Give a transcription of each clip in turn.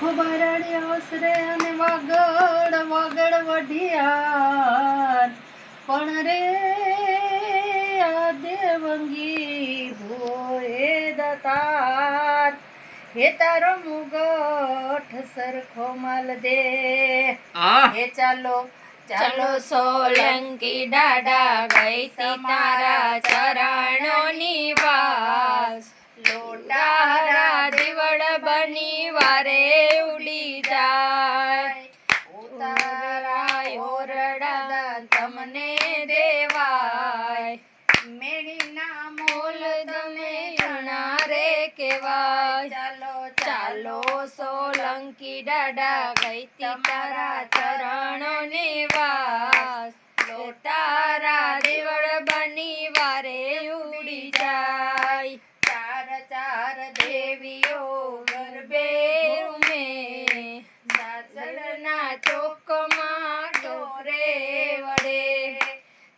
ખોબરડી ઓસરે અને વાગડ વાગડ વઢિયાર. પણ રે આ દેવંગી ભોએ દતાર. હે તારો મુગઠ સરખો માલ દે. આ? હે ચાલો ચાલો સોલંકી દાડા ગઈ તારા ચરણોની ચાલો સોલંકી દાડા ગઈ તારા ચરણોની વાસ. લોટારા દેવળ બની વારે ઉડી જાય. ચાર ચાર દેવીઓ ગરબે ઉમે સાસરના ચોકમાં ડોરે વડે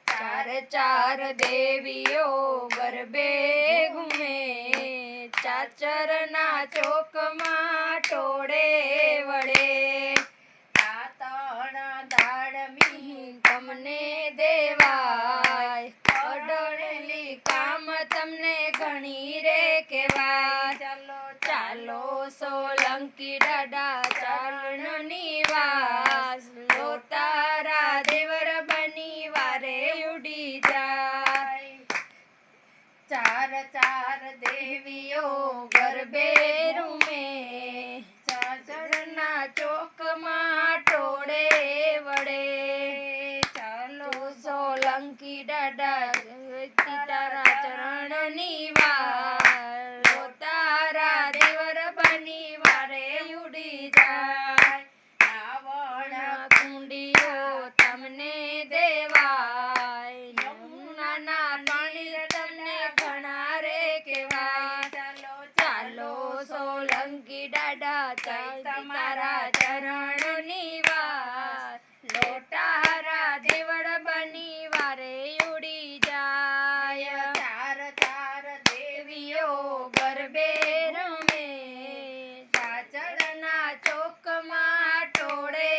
ચાર ચાર દેવીઓ ગરબે ઘૂમે ચાચરના ચોકમાં ટોળે વડે તાતણા દાડમી તમને દેવાય. અડણેલી કામ તમને ઘણી રે કેવાય ચાલો ચાલો, સોલંકી ડાડા ચારણની ચાર દેવીઓ ગરબે રૂમે. ચાચરના ચોકમાં ટોળે વડે ચાલો સોલંકી દાદા તારા ચરણની વાર લો તારા દેવર બની વારે ઉડી જાય રાવણ કુંડીઓ તમને દેવાય યમુનાના પાણી તમને ઘણા રે કેવાય ચાલો ચાલો સોલંકી દાદા તમારા ચરણની વાત લોટારા દેવળ બની વારે ઉડી જાય ચાર ચાર દેવીઓ ગરબે રમે ચાચડના ચોકમાં ટોળે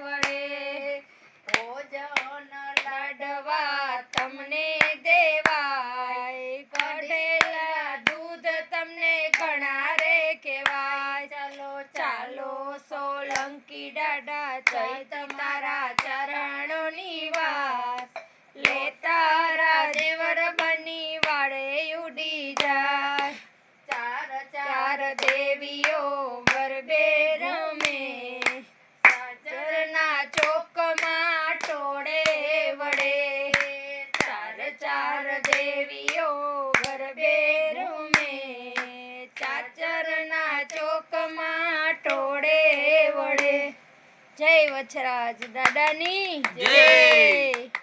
વડે ભોજન લાડવા તમને દેવાય કઢેલા દૂધ તમને ઘણા રે કેવાય ચાલો ચાલો સોલંકી દાડા જય તમારા ચરણોની વાસ. લે તારા દેવર બની વાળે ઉડી જાય ચાર ચાર દેવીઓ ગરબે રમે સાચરના ચોકમાં ટોળે વડે ચાર ચાર દેવીઓ ગરબે રમે ચાચરના ચોકમાં ટોળે વડે જય વછરાજ દાદાની જય.